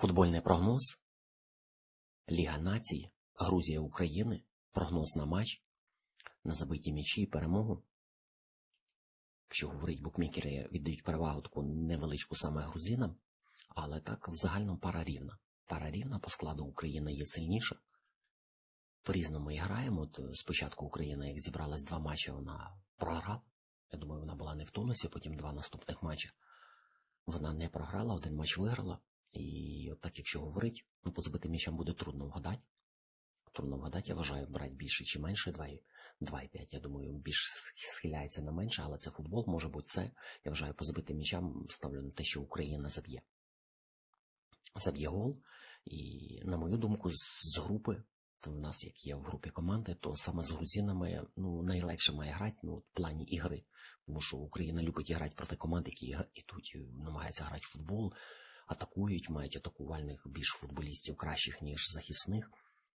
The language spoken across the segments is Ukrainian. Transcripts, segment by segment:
Футбольний прогноз. Ліга націй, Грузія України. Прогноз на матч. На забиті м'ячі і перемогу. Якщо говорить, букмекери віддають перевагу таку невеличку саме грузинам, але так в загальному пара рівна. Пара рівна по складу Україна є сильніша. По-різному і граємо. От е, спочатку Україна, як зібралась два матчі, вона програла. Я думаю, вона була не в тонусі, потім два наступних матчі. Вона не програла, один матч виграла. І от так, якщо говорить, ну по забитим м'ячам буде трудно вгадати. Трудно вгадати, я вважаю, брати більше чи менше 2,5. Я думаю, більш схиляється на менше, але це футбол, може бути все. Я вважаю, по забитим м'ячам ставлю на те, що Україна заб'є. Заб'є гол. І, на мою думку, з групи, в нас, як є в групі команди, то саме з грузинами ну, найлегше має грати ну, в плані ігри. Тому що Україна любить грати проти команд, які і намагаються грати в футбол, атакують, мають атакувальних більш футболістів кращих, ніж захисних.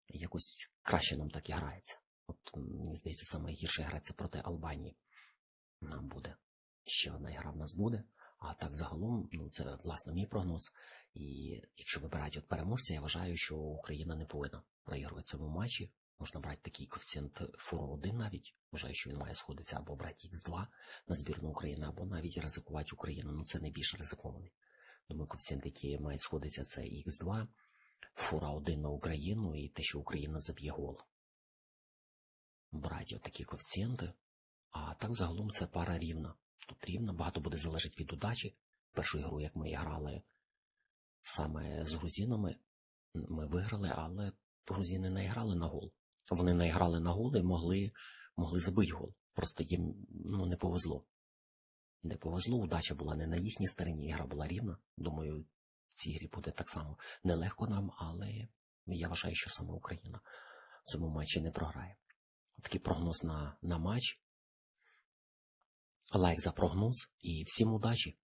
Якось краще нам так і грається. От мені здається, саме гірше грається проти Албанії. Нам буде. Ще одна гра в нас буде. А так загалом, ну це власне мій прогноз. І якщо вибирати от переможця, я вважаю, що Україна не повинна проігрувати цьому матчі. Можна брати такий коефіцієнт фуру 1 навіть. Вважаю, що він має сходитися або брати Х2 на збірну України, або навіть ризикувати Україну. Ну це не більш ризикований. Думаю, коефіцієнт, який має сходитися, це Х2, фура 1 на Україну і те, що Україна заб'є гол. Брати отакі коефіцієнти. А так загалом це пара рівна. Тут рівна, багато буде залежати від удачі. Першу ігру, як ми грали саме з грузинами, ми виграли, але грузини не грали на гол. Вони не грали на гол і могли, могли забити гол. Просто їм ну, не повезло. Не повезло, удача була не на їхній стороні, ігра була рівна. Думаю, цій грі буде так само нелегко нам, але я вважаю, що саме Україна в цьому матчі не програє. Такий прогноз на, на матч. Лайк за прогноз і всім удачі!